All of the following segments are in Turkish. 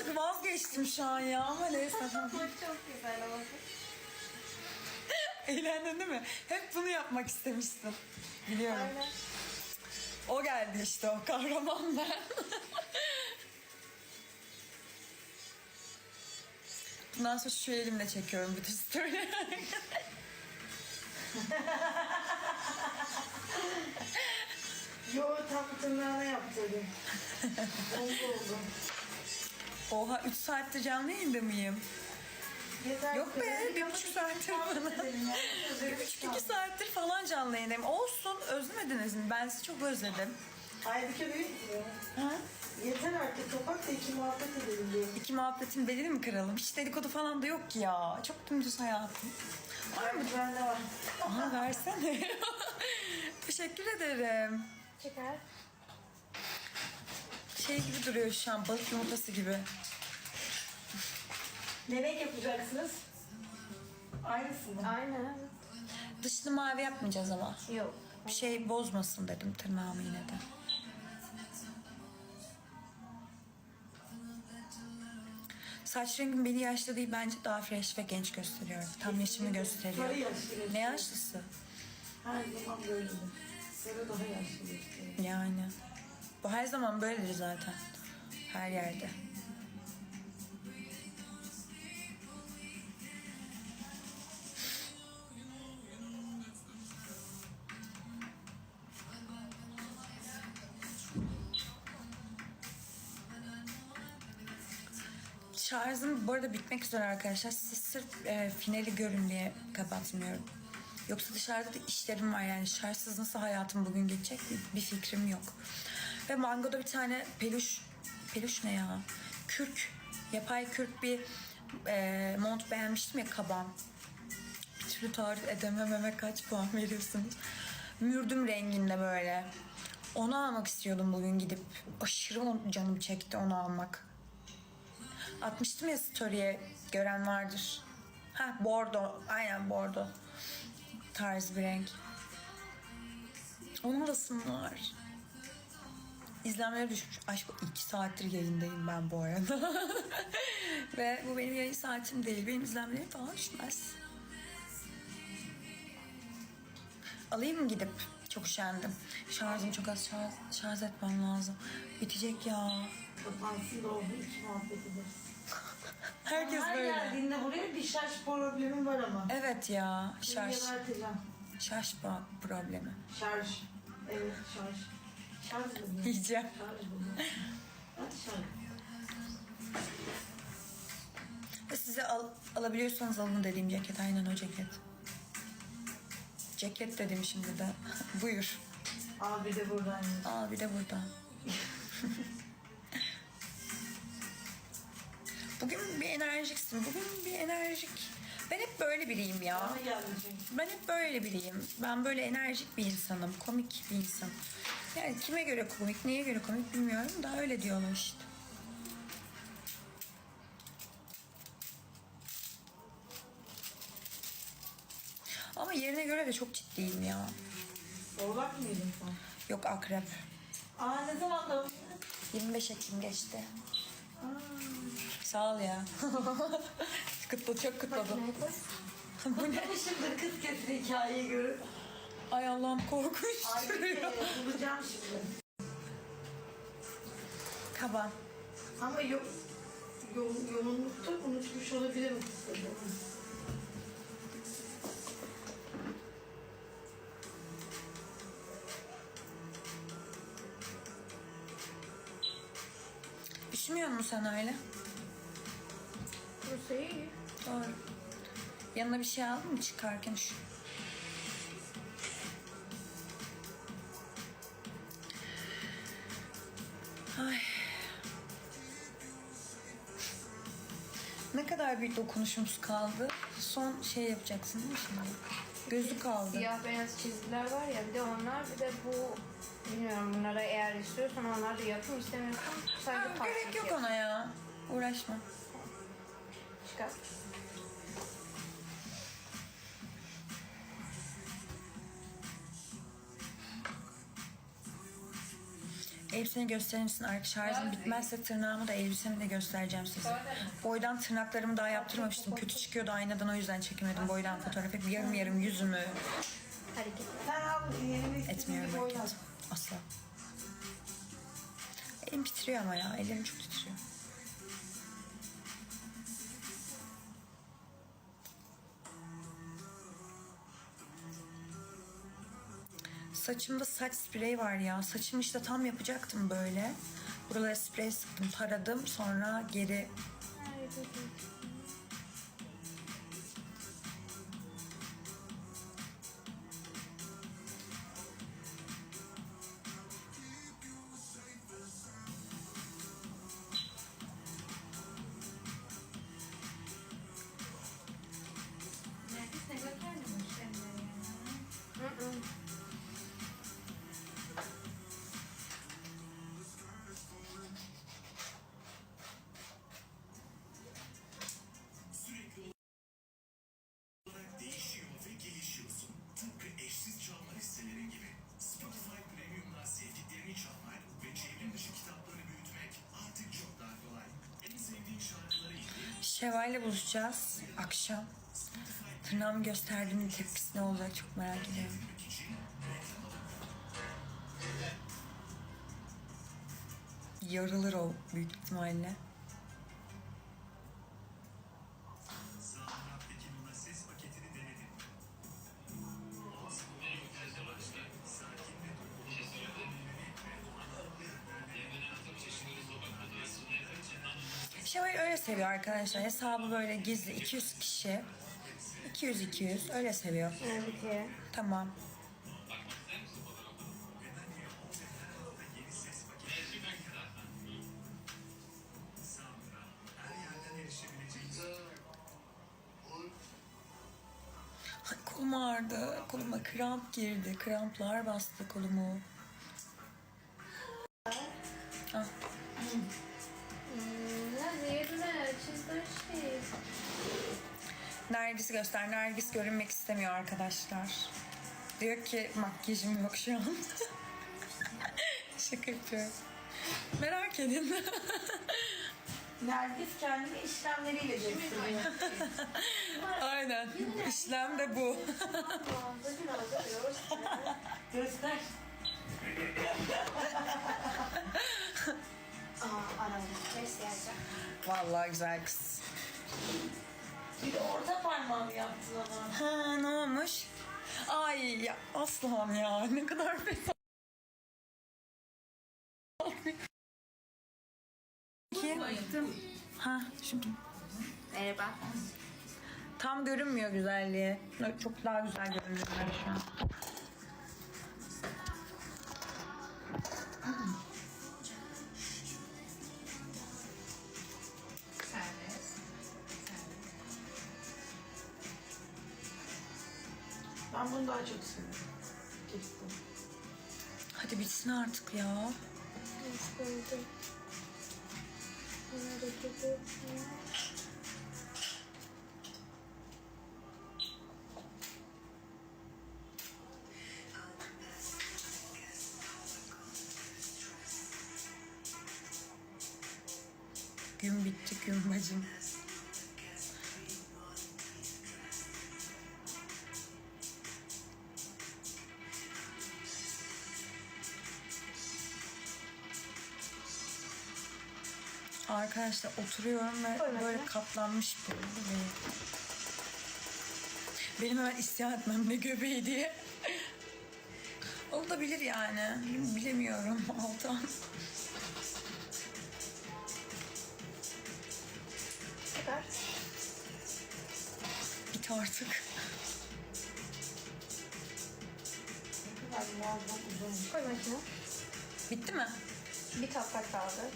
Birazcık vazgeçtim şu an ya ama neyse. Çok güzel ama. Eğlendin değil mi? Hep bunu yapmak istemiştin. Biliyorum. Aynen. O geldi işte o kahraman ben. Bundan sonra şu elimle çekiyorum bütün storyleri. Yo tam tırnağına yaptırdım. oldu oldu. Oha 3 saattir canlı yayında mıyım? Yeter Yok be bir buçuk saattir falan. bir buçuk iki saattir falan canlı yayındayım. Olsun özlemediniz mi? Ben sizi çok özledim. Aybüke büyük mü? Ha? Yeter artık kapat da iki muhabbet edelim diyorum. İki muhabbetin belini mi kıralım? Hiç dedikodu falan da yok ki ya. Çok dümdüz hayatım. Var mı? Bende var. Aha versene. Teşekkür ederim. Çıkar. Şey gibi duruyor şu an balık yumurtası gibi. Ne renk yapacaksınız? Aynısı mı? Aynen. Dışını mavi yapmayacağız ama. Yok. Bir şey bozmasın dedim tırnağımı yine de. Saç rengim beni yaşlı değil bence daha fresh ve genç gösteriyor. Tam yaşımı gösteriyor. Sarı yaşlı gösteriyor. Ne yaşlısı? Her zaman böyledir. Sarı daha yaşlı gösteriyor. Yani. Bu her zaman böyledir zaten. Her yerde. Şarjım bu arada bitmek üzere arkadaşlar. Siz sırf e, finali görün diye kapatmıyorum. Yoksa dışarıda da işlerim var yani şarjsız nasıl hayatım bugün geçecek bir, fikrim yok. Ve Mango'da bir tane peluş, peluş ne ya? Kürk, yapay kürk bir e, mont beğenmiştim ya kaban. Bir türlü tarif edemememe kaç puan veriyorsunuz? Mürdüm renginde böyle. Onu almak istiyordum bugün gidip. Aşırı canım çekti onu almak. Atmıştım ya story'e gören vardır. Ha bordo. Aynen bordo. Tarz bir renk. Onun alasım var. İzlenmeler düşmüş. Aşk iki saattir yayındayım ben bu arada. Ve bu benim yayın saatim değil. Benim izlenmelerim falan düşmez. Alayım mı gidip? Çok üşendim. Şarjım çok az şarj, şarj etmem lazım. Bitecek ya. Kapansın da oldu iki muhabbet ederiz. Herkes Her böyle. geldiğinde buraya bir şarj problemim var ama. Evet ya. Şarj. Şarj. Geberteceğim. Şarj pro- problemi. Şarj. Evet şarj. Yiyeceğim. Hadi size al, alabiliyorsanız alın dediğim ceket. Aynen o ceket. Ceket dedim şimdi de. Buyur. Abi de buradan. Aa bir de burada. Bugün bir enerjiksin. Bugün bir enerjik. Ben hep böyle biriyim ya. Ben hep böyle biriyim. Ben böyle enerjik bir insanım. Komik bir insan. Yani kime göre komik, neye göre komik bilmiyorum da öyle diyorlar işte. Ama yerine göre de çok ciddiyim ya. Oğlak mıydın sen? Yok akrep. Aa ne zaman da 25 Ekim geçti. Sağ ol ya. Kutlu çok kutladım. Bu ne? Şimdi kız kesin hikayeyi görüp Ay Allah'ım korkunç Ay duruyor. bulacağım şimdi. Kaban. Ama yo yo yoğunlukta unutmuş olabilirim. Üşümüyor musun sen öyle? Burası iyi. Doğru. Yanına bir şey aldın mı çıkarken şu? Kadar bir dokunuşumuz kaldı. Son şey yapacaksın değil mi şimdi? Gözü kaldı. Siyah beyaz çizgiler var ya bir de onlar bir de bu bilmiyorum bunlara eğer istiyorsan onlar da yapayım istemiyorsan sadece Ha, gerek yok yap. ona ya. Uğraşma. Çıkar. Elbiseni gösterir misin? Arka şarjım bitmezse tırnağımı da elbisemi de göstereceğim size. Boydan tırnaklarımı daha yaptırmamıştım. Kötü çıkıyordu aynadan o yüzden çekemedim boydan fotoğraf. Hep yarım yarım yüzümü etmiyorum hareket. Asla. Elim titriyor ama ya. Ellerim çok titriyor. Saçımda saç spreyi var ya. Saçımı işte tam yapacaktım böyle. Buralara sprey sıktım, taradım. Sonra geri Hı Şevval'le buluşacağız akşam. Tırnağımı gösterdiğinin tepkisi ne olacak çok merak ediyorum. Yarılır o büyük ihtimalle. Arkadaşlar. Hesabı böyle gizli 200 kişi. 200-200 öyle seviyor. Evet. Tamam. Ay, kolum ağrıdı. Koluma kramp girdi. Kramplar bastı kolumu. Ah, Nergis'i göster. Nergis görünmek istemiyor arkadaşlar. Diyor ki makyajım yok şu an. Şaka yapıyorum. Merak edin. Nergis kendini işlemleriyle gösteriyor. Aynen. İşlem de bu. Göster. Aa. Neyse yazacağım. Vallahi güzel kız. Bir de orta parmağımı yaptın ama. Ha ne olmuş? Ay ya aslan ya ne kadar fesat. Ki, ha şimdi Merhaba. tam görünmüyor güzelliği. Çok daha güzel görünüyor şu an. Daha çok seviyorum. Hadi bitsin artık ya. Gün bitti gün bacım. Arkadaşlar oturuyorum ve böyle katlanmış bu. Benim. Benim hemen isyan etmem ne göbeği diye. Olabilir yani. Bilemiyorum Altan. Çıkar. Git artık. Koy başına. Bitti mi? Bir tat kaldı.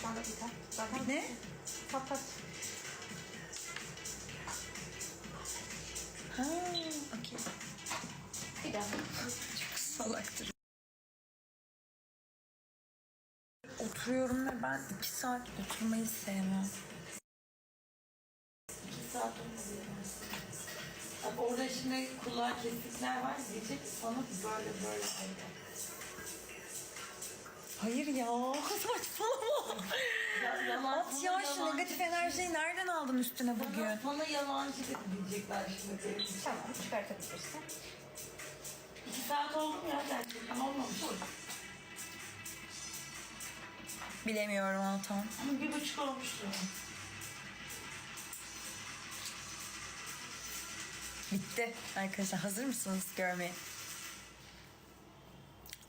Şu anda bir Zaten Ne? tat tat. Ha, okey. Bir daha. Çok salaktır. Oturuyorum ve ben iki saat oturmayı sevmem. İki saat olmadı. Bak orada şimdi kulağa kesikler var diyecek sana böyle böyle böyle. Hayır ya saçmalama. At ya şu negatif enerjiyi nereden aldın üstüne bugün? Bana yalancı diyecekler şimdi. Tamam çıkartabilirsin. İki saat oldu mu ya gerçekten olmamış. Bilemiyorum Altan. Ama bir buçuk olmuştu. Bitti arkadaşlar. Hazır mısınız görmeye?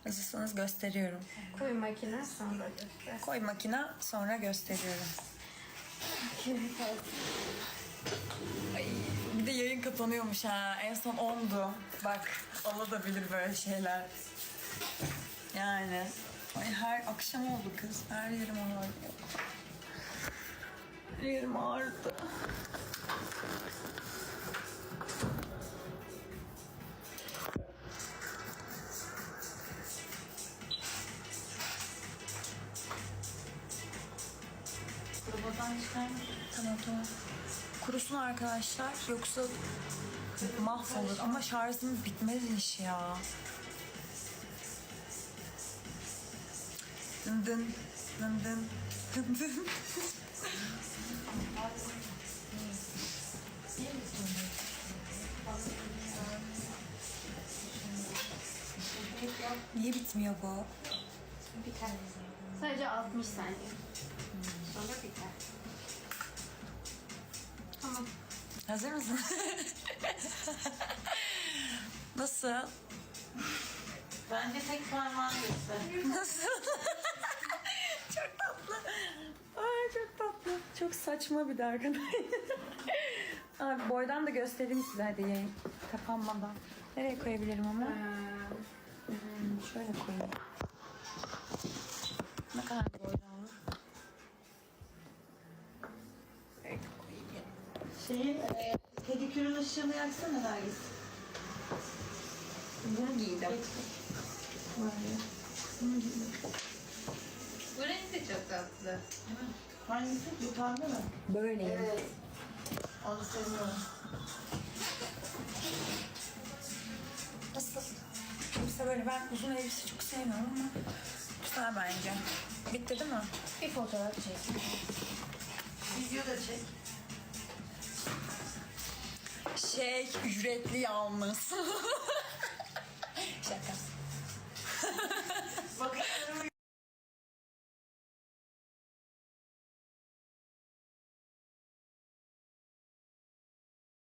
Hazırsanız gösteriyorum. Koy makine sonra göster. Koy makine sonra gösteriyorum. Ay, bir de yayın kapanıyormuş ha. En son 10'du. Bak olabilir böyle şeyler. Yani. Ay her akşam oldu kız. Her yerim ağrıyor. Her yerim ağrıdı. Tamam. Kurusun arkadaşlar yoksa mahvolur ama şarjımız bitmez iş ya. Dın dın dın dın dın dın. Niye bitmiyor bu? Biter. Sadece 60 saniye. Sonra biter. Tamam. Hazır mısın? Nasıl? Bence tek parmağını göster. Nasıl? çok tatlı. Ay çok tatlı. Çok saçma bir de arkadaş. Abi boydan da göstereyim size hadi yayın kapanmadan. Nereye koyabilirim ama? Hmm, şöyle koyayım. Ne kadar boydan Şeyin e, pedikürün ışığını yaksana Nergis. Bunu giydim. Bu renk de çok tatlı. Hangisi? Bu pembe mi? Böyleyim. Evet. Onu seviyorum. Nasıl? Kimse böyle ben uzun elbise çok sevmiyorum ama güzel bence. Bitti değil mi? Bir fotoğraf çek. Video da çek şey ücretli yalnız.